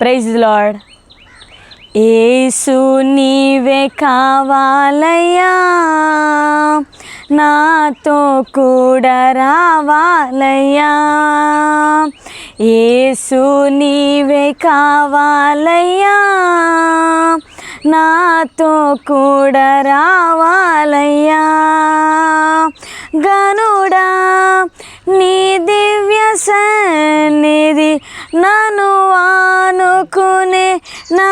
Praise lord. ఏసు నీవే కావాలయ్యా. నాతో కూడా రావాలయ్యా. ఏసు నీవే కావాలయ్యా. నాతో కూడా రావాలయ్యా. గనుడా నీ దివ్య సన్నిధి నన్ను ఆనుకునే నా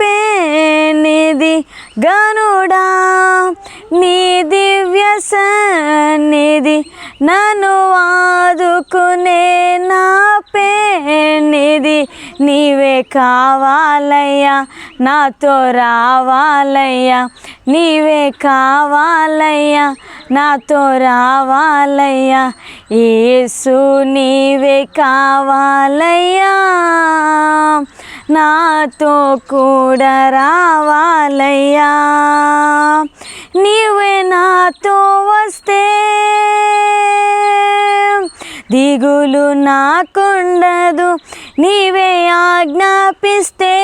పేనిది గనుడా. నీ దివ్య సన్నిధి నన్ను ఆదుకునే నా పేనిది నీవే కావాలయ్యా నాతో రావాలయ్యా. నీవే కావాలయ్యా నాతో రావాలయ్యా ఏసు నీవే కావాలయ్యా నాతో కూడా రావాలయ్యా. నీవే నాతో వస్తే దిగులు నాకుండదు నీవే ఆజ్ఞాపిస్తే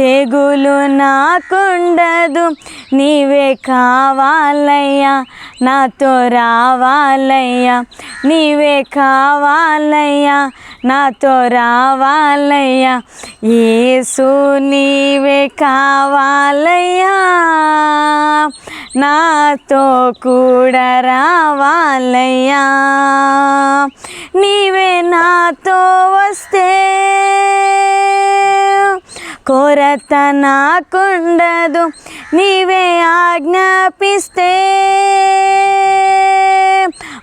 తెగులు నాకుండదు. నీవే కావాలయ్యా నాతో రావాలయ్యా. నీవే కావాలయ్యా నాతో రావాలయ్యా. ఏసు నీవే కావాలయ్యా నాతో కూడా రావాలయ్యా. నీవే నాతో వస్తే కొరత నాకుండదు నీవే ఆజ్ఞాపిస్తే.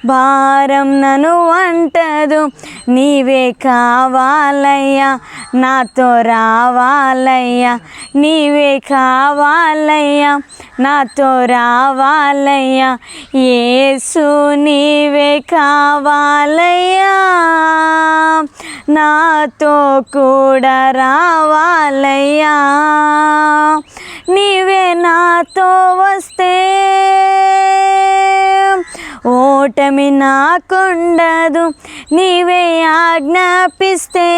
భారం నన్ను అంటదు నీవే కావాలయ్యా నాతో రావాలయ్యా. నీవే కావాలయ్యా నాతో రావాలయ్యా. ఏసు నీవే కావాలయ్యా. నాతో కూడా రావాలయ్యా. నీవే నాతో వస్తే ఓటమి నాకుండదు. నీవే ఆజ్ఞాపిస్తే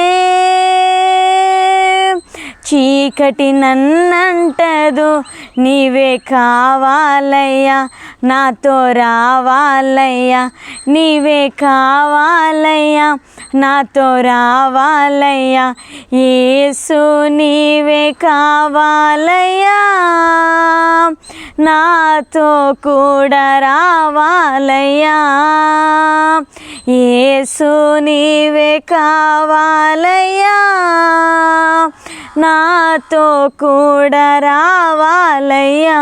చీకటి నన్నంటదు. నీవే కావాలయ్యా నాతో రావాలయ్యా. నీవే కావాలయ్యా నాతో రావాలయ్యా. ఏసు నీవే కావాలయ్యా నాతో కూడా రావాలయ్యా. ఏసు నీవే కావాలయ్యా నాతో కూడా రావాలయ్యా.